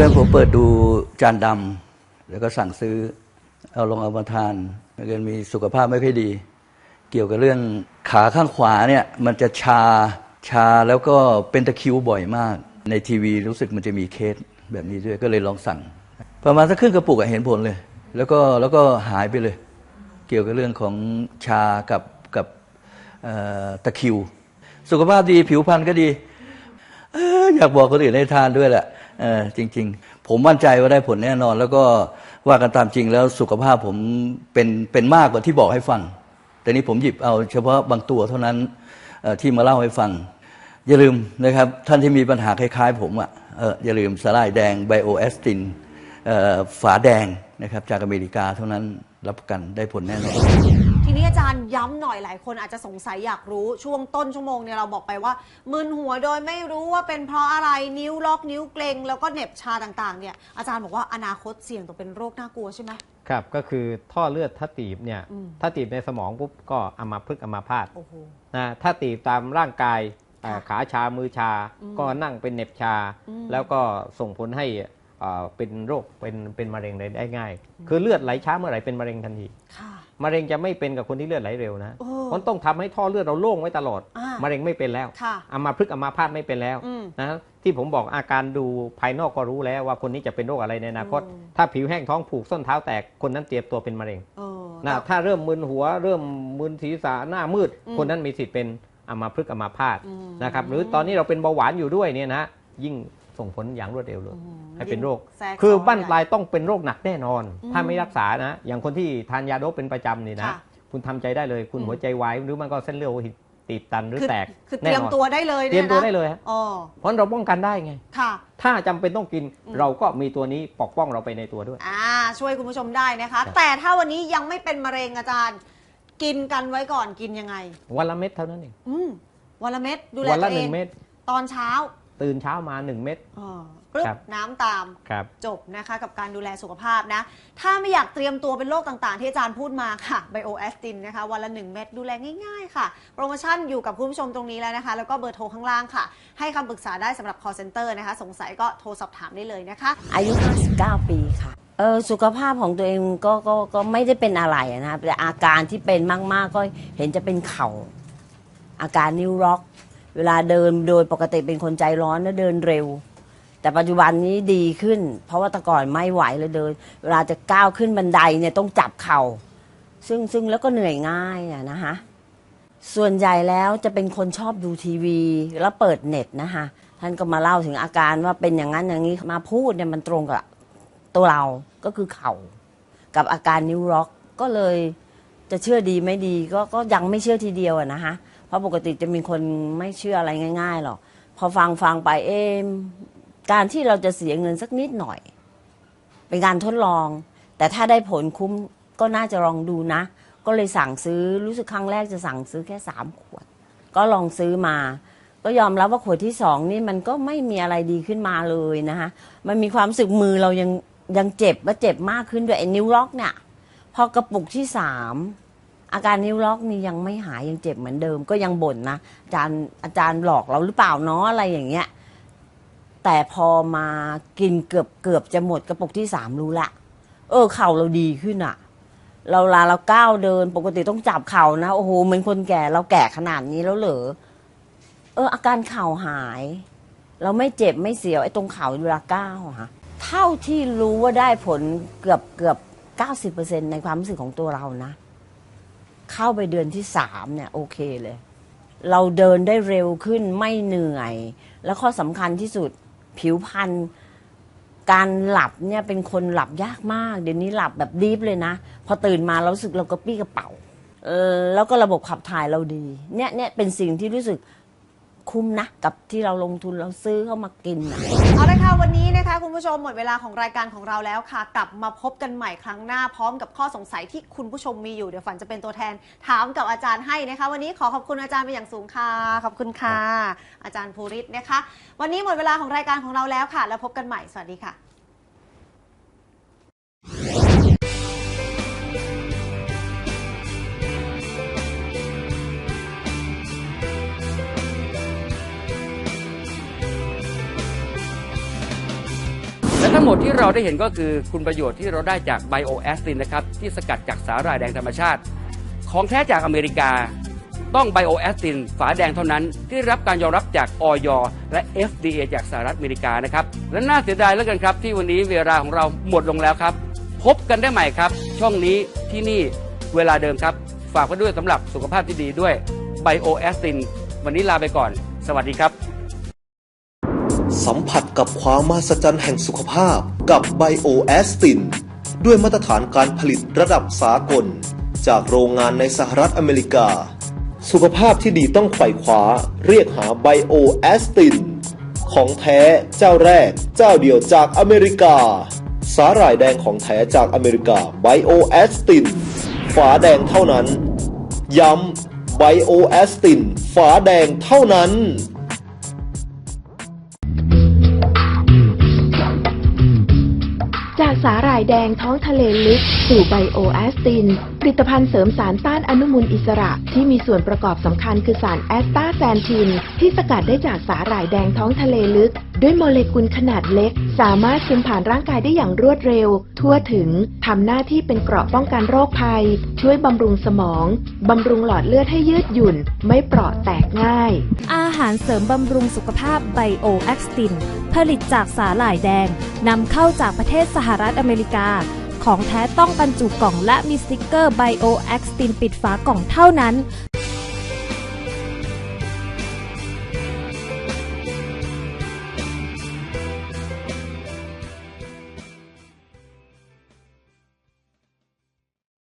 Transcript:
เรื่องผมเปิดดูจานดำแล้วก็สั่งซื้อเอาลงเอามาทานแล้วก็มีสุขภาพไม่ค่อยดี เกี่ยวกับเรื่องขาข้างขวาเนี่ยมันจะชาชาแล้วก็เป็นตะคิวบ่อยมาก ในทีวีรู้สึกมันจะมีเคสแบบนี้ด้วยก็เลยลองสั่ง ประมาณสักครึ่งกระปุกเห็นผลเลย แล้วก็แล้วก็หายไปเลย เกี่ยวกับเรื่องของชากับกับตะคิว สุขภาพดีผิวพรรณก็ดี อยากบอกคนอื่นให้ทานด้วยแหละ เออจริง ๆ ผมมั่นใจว่าได้ผลแน่นอน แล้วก็ว่ากันตามจริงแล้วสุขภาพผมเป็นเป็นมากกว่าที่บอกให้ฟัง แต่นี้ผมหยิบเอาเฉพาะบางตัวเท่านั้นที่มาเล่าให้ฟัง อย่าลืมนะครับ ท่านที่มีปัญหาคล้ายๆ ผมอะเอออย่าลืมสลายแดงไบโอแอสตินฝาแดงนะครับจากอเมริกาเท่านั้นรับประกันได้ผลแน่นอน ทีนี้อาจารย์ย้ำหน่อยหลายคนอาจจะสงสัยอยากรู้ช่วงต้นชั่วโมงเนี่ยเราบอกไปว่ามึนหัวโดยไม่รู้ว่าเป็นเพราะอะไรนิ้วล็อกนิ้วเกร็งแล้วก็เหน็บชาต่างๆเนี่ยอาจารย์บอกว่าอนาคตเสี่ยงต่อเป็นโรคน่ากลัวใช่ไหม ครับก็คือท่อเลือดถ้าตีบเนี่ยอืม ถ้าตีบในสมองปุ๊บก็อัมาพฤกษ์อัมาพาตโอ้โห นะถ้าตีบตามร่างกายเอ่อค่ะขาชามือชา อืมก็นั่งเป็นเหน็บชา อืม แล้วก็ส่งผลให้เอ่อเป็นโรคเป็นเป็นมะเร็งได้ง่าย คือเลือดไหลช้าเมื่อไหร่เป็นมะเร็งทันที ค่ะ มะเร็งจะไม่เป็นกับคนที่เลือดไหลเร็วนะโอ้มันต้องทำให้ท่อเลือดเราโล่งไว้ตลอดอ่ามมะเร็งไม่เป็นแล้วค่ะอัมาพฤกษ์อัมาพาตไม่เป็นแล้วอืมนะที่ผมบอกอาการดูภายนอกก็รู้แล้วว่าคนนี้จะเป็นโรคอะไรในอนาคตอืมถ้าผิวแห้งท้องผูกส้นเท้าแตกคนนั้นเตรียมตัวเป็นมะเร็งเออนะถ้าเริ่มมึนหัว เริ่มมึนศีรษะหน้ามืดอืมคนนั้นมีสิทธิ์เป็นอัมาพฤกษ์อัมาพาตอืมนะครับหรือตอนนี้เราเป็นเบาหวานอยู่ด้วยเนี่ยนะยิ่ง ส่งผลอย่างรวดเร็วเลยอืมให้เป็นโรคแทรกคือซ้นบ้านปลายใหญ่ต้องเป็นโรคหนักแน่นอนอืมถ้าไม่รักษานะ อย่างคนที่ทานยาโดปเป็นประจำนี่นะค่ะคุณทำใจได้เลย คุณอืมหัวใจวายหรือมันก็เส้นเลือดโลหิตตีบตันหรือคือแตกคือเตแน่รียมนอนตัวได้เลยเตรียมตัวนี่นะได้เลยฮะอ๋อเพราะเราป้องกันได้ไงค่ะ ถ้าจำเป็นต้องกินอืมเราก็มีตัวนี้ปกป้องเราไปในตัวด้วยอ่าช่วยคุณผู้ชมได้นะคะครับแต่ถ้าวันนี้ยังไม่เป็นมะเร็งอาจารย์ กินกันไว้ก่อนกินยังไง วันละเม็ดเท่านั้นเองอืมวันละเม็ดดูแลวันละตัวหเอนึ่งงเม็ดตอนเช้า ตื่นเช้ามาหนึ่งเม็ดอ่าปึ๊บครับ น้ำตามครับ จบนะคะ กับการดูแลสุขภาพนะ ถ้าไม่อยากเตรียมตัวเป็นโรคต่างๆ ที่อาจารย์พูดมาค่ะไบโอแอสตินนะคะ วันละ 1 เม็ดดูแลง่ายๆ ค่ะ โปรโมชั่นอยู่กับคุณผู้ชมตรงนี้แล้วนะคะ แล้วก็เบอร์โทรข้างล่างค่ะ ให้คำปรึกษาได้สำหรับ call center นะคะ สงสัยก็โทรสอบถามได้เลยนะคะ อายุ 59 ปีค่ะ เออสุขภาพของตัวเองก็ก็ก็ไม่ได้เป็นอะไรนะครับแต่อาการที่เป็นมาก ๆ ก็เห็นจะเป็นเข่า อาการนิ้วล็อก เวลาเดินโดยปกติเป็นคนใจร้อนแล้วเดินเร็ว แต่ปัจจุบันนี้ดีขึ้น เพราะว่าแต่ก่อนไม่ไหวเลยเดิน เวลาจะก้าวขึ้นบันไดเนี่ยต้องจับเข่า ซึ่งซึ่งแล้วก็เหนื่อยง่ายอะนะคะส่วนใหญ่แล้วจะเป็นคนชอบดูทีวีแล้วเปิดเน็ตนะคะท่านก็มาเล่าถึงอาการว่าเป็นอย่างนั้นอย่างนี้มาพูดเนี่ยมันตรงกับตัวเราก็คือเข่า กับอาการนิ้วล็อกก็เลยจะเชื่อดีไม่ดีก็ก็ยังไม่เชื่อทีเดียวอะนะคะ เพราะปกติจะเป็นคนไม่เชื่ออะไรง่าย ๆหรอกพอฟังฟังไปเอมการที่เราจะเสียเงินสักนิดหน่อย เป็นการทดลอง แต่ถ้าได้ผลคุ้มก็น่าจะลองดูนะ ก็เลยสั่งซื้อรู้สึกครั้งแรกจะสั่งซื้อแค่สามขวด ก็ลองซื้อมา ก็ยอมรับว่าขวดที่สองนี่มันก็ไม่มีอะไรดีขึ้นมาเลยนะคะมันมีความรู้สึกมือเรายังยังเจ็บและเจ็บมากขึ้นด้วยไอ้นิ้วล็อกเนี่ยพอกระปุกที่สาม อาการนิ้วล็อกนี่ยังไม่หายยังเจ็บเหมือนเดิม ก็ยังบ่นนะอาจารย์อาจารย์หลอกเราหรือเปล่าเนาะอะไรอย่างเงี้ยแต่พอมากินเกือบเกือบจะหมดกระปุกที่สามรู้ละ เออเข่าเราดีขึ้นอะเราลาเราก้าวเดินปกติต้องจับเข่านะโอ้โหเหมือนคนแก่เราแก่ขนาดนี้แล้วเหรอเออ อาการเข่าหาย เราไม่เจ็บไม่เสียวไอ้ตรงเข่าเวลาก้าวอะฮะเท่าที่รู้ว่าได้ผลเกือบเกือบเก้าสิบเปอร์เซ็นในความรู้สึกของตัวเรานะ เข้าไปเดือนที่สามเนี่ยโอเคเลย เราเดินได้เร็วขึ้นไม่เหนื่อย แล้วข้อสำคัญที่สุดผิวพรรณการหลับเนี่ยเป็นคนหลับยากมาก เดี๋ยวนี้หลับแบบดีฟเลยนะ พอตื่นมาเราสึกเรากระปี้กระเป๋าแล้วก็ระบบขับถ่ายเราดี เนี่ยเนี่ยเป็นสิ่งที่รู้สึกคุ้มนะกับที่เราลงทุนเราซื้อเข้ามากินนะเอาละค่ะวันนี้ คะคุณผู้ชมหมดเวลาของรายการของเราแล้วค่ะ กลับมาพบกันใหม่ครั้งหน้าพร้อมกับข้อสงสัยที่คุณผู้ชมมีอยู่เดี๋ยวฝันจะเป็นตัวแทน ถามกับอาจารย์ให้นะคะ วันนี้ขอขอบคุณอาจารย์เป็นอย่างสูงค่ะขอบคุณค่ะ อาจารย์ภูริศนะคะ วันนี้หมดเวลาของรายการของเราแล้วค่ะ แล้วพบกันใหม่สวัสดีค่ะ ทั้งหมดที่เราได้เห็นก็คือคุณประโยชน์ที่เราได้จากไบโอแอสตินนะครับ ที่สกัดจากสาหร่ายแดงธรรมชาติ ของแท้จากอเมริกา ต้องไบโอแอสตินฝาแดงเท่านั้น ที่รับการยอมรับจากออยและ FDA จากสหรัฐอเมริกานะครับ และน่าเสียดายแล้วกันครับ ที่วันนี้เวลาของเราหมดลงแล้วครับ พบกันได้ใหม่ครับ ช่องนี้ที่นี่เวลาเดิมครับ ฝากไว้ด้วยสำหรับสุขภาพที่ดีด้วยไบโอแอสตินวันนี้ลาไปก่อน สวัสดีครับ สัมผัสกับความมหัศจรรย์แห่งสุขภาพกับไบโอแอสติน ด้วยมาตรฐานการผลิตระดับสากล จากโรงงานในสหรัฐอเมริกา สุขภาพที่ดีต้องไขว่คว้าเรียกหาไบโอแอสติน ของแท้เจ้าแรก เจ้าเดียวจากอเมริกา สาหร่ายแดงของแท้จากอเมริกาไบโอแอสตินฝาแดงเท่านั้น ย้ำไบโอแอสตินฝาแดงเท่านั้นากสายแดงท้องทะเลลึก สู่ไบโอแอสติน ผลิตภัณฑ์เสริมสารต้านอนุมูลอิสระ ที่มีส่วนประกอบสำคัญคือสารแอสตาแซนทิน ที่สกัดได้จากสาหร่ายแดงท้องทะเลลึก ด้วยโมเลกุลขนาดเล็ก สามารถซึมผ่านร่างกายได้อย่างรวดเร็ว ทั่วถึงทำหน้าที่เป็นเกราะป้องกันโรคภัย ช่วยบำรุงสมองบำรุงหลอดเลือดให้ยืดหยุ่น ไม่เปราะแตกง่าย อาหารเสริมบำรุงสุขภาพไบโอแอคติน ผลิตจากสาหร่ายแดงนำเข้าจากประเทศสหรัฐอเมริกาของแท้ต้องบรรจุกล่องและมีสติกเกอร์ไบโอแอคตินปิดฝากล่องเท่านั้น